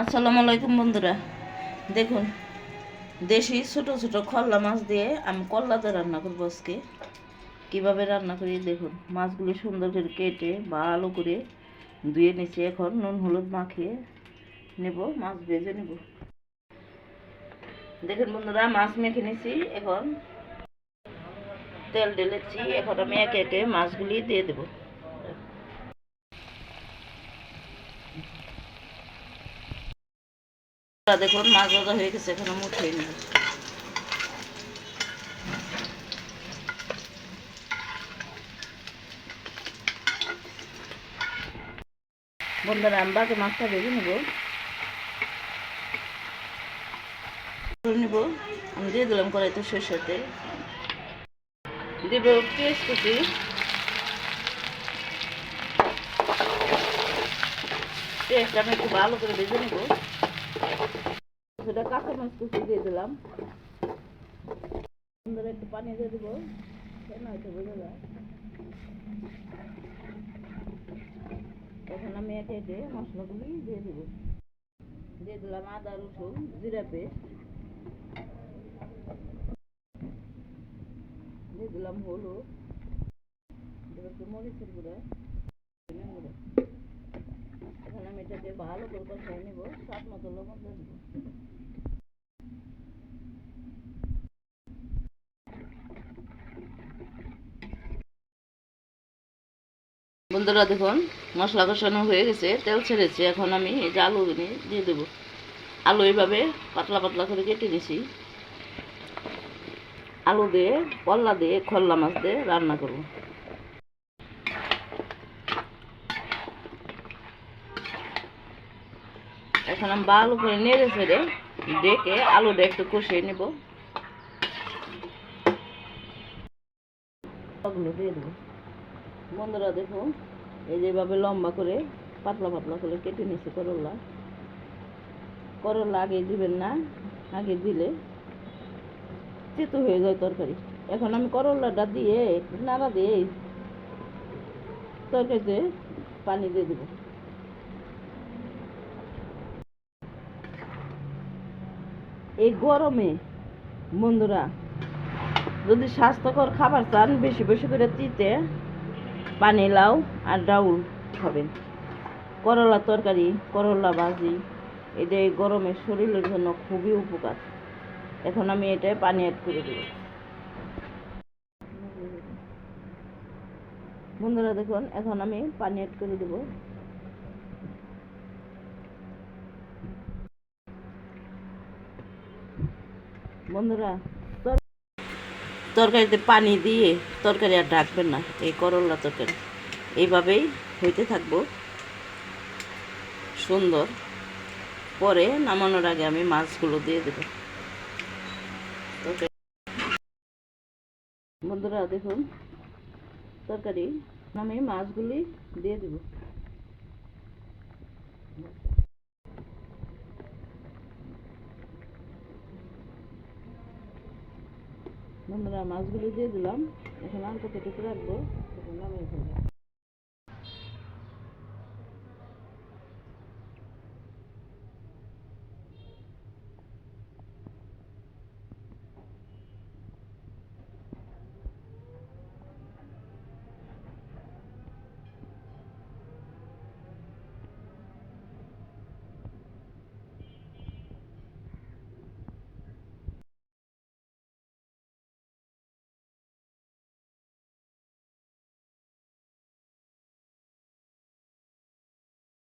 আসসালামু আলাইকুম বন্ধুরা। দেখুন, দেশি ছোট ছোট খল্লা মাছ দিয়ে আমি কল্লাতে রান্না করব আজকে। কীভাবে রান্না করি দেখুন, মাছগুলি সুন্দর করে কেটে ভালো করে ধুয়ে নিচ্ছি এখন নুন হলুদ মাখিয়ে নেব, মাছ ভেজে নেব। দেখুন বন্ধুরা, মাছ মেখে নিছি এখন তেল ঢেলেছি। এখন আমি একে একে মাছগুলি দিয়ে দেবো। দেখুন, মাছ ভাজা হয়ে গেছে, এখন আমি উঠিয়ে নেব বন্ধুরা আমি বাকি মাছটা ভেজে নেব। নেব। আমি দিয়ে দিলাম কড়াইতে সরষের তেল। দেব পেঁয়াজ কুচি পেঁয়াজটা আমি একটু ভালো করে ভেজে নেব। সেটা কাঁচা মাছ দিয়ে দিলাম। সুন্দর একটু পানি দিয়ে দেবো। কেন হয়তো বোঝা যায়। তখন আমি একে একে মশলাগুলি দিয়ে দেব। দিয়ে দিলাম আদা, রসুন, জিরা পেস্ট। দিয়ে দিলাম হলুদ। দিয়ে মরিচের গুঁড়া ধনিয়া গুঁড়া এখন আমি এটাকে ভালো করে কষাই নেব, স্বাদ মতো লবণ দিয়ে দেবো। বন্ধুরা দেখুন, মশলা কষানো হয়ে গেছে, তেল ছেড়েছে, এখন আমি এই যে আলু দিয়ে দেবো। আলু এইভাবে পাতলা পাতলা করে কেটে নিছি। আলু দিয়ে কল্লা দিয়ে খল্লা মাছ দিয়ে রান্না করব। এখন আমি ভালো করে নেড়ে ফেড়ে ডেকে আলুটা একটু কষিয়ে নেব। দিয়ে দেবো। বন্ধুরা দেখুন এই যেভাবে লম্বা করে, পাতলা পাতলা করে কেটে নিচ্ছে করলা। করলা আগে দিবেন না, আগে দিলে তেতো হয়ে যায় তরকারি। এখন আমি করলাটা দিয়ে, নাড়া দিয়ে তরকারিতে পানি দিয়ে দেবো। এই গরমে, বন্ধুরা, যদি স্বাস্থ্যকর খাবার চান, বেশি বেশি করে তিতে, পানি লাউ আর ডাউল খাবেন। করলা তরকারি, করলা ভাজি, এটা এই গরমে শরীরের জন্য খুবই উপকার। এখন আমি এটা পানি অ্যাড করে দেব। বন্ধুরা, দেখুন, এখন আমি পানি অ্যাড করে দেব। বন্ধুরা তরকারিতে পানি দিয়ে তরকারি আর ডাকবেন না, এই করলা তরকারি। এইভাবেই হইতে থাকব। সুন্দর। পরে নামানোর আগে আমি মাছগুলো দিয়ে দেব। বন্ধুরা, দেখুন, তরকারি আমি মাছগুলি দিয়ে দেব। বন্ধুরা মাছগুলি দিয়ে দিলাম। এখন আর কতটুকু রাখব। সেটা নামিয়ে ফেলব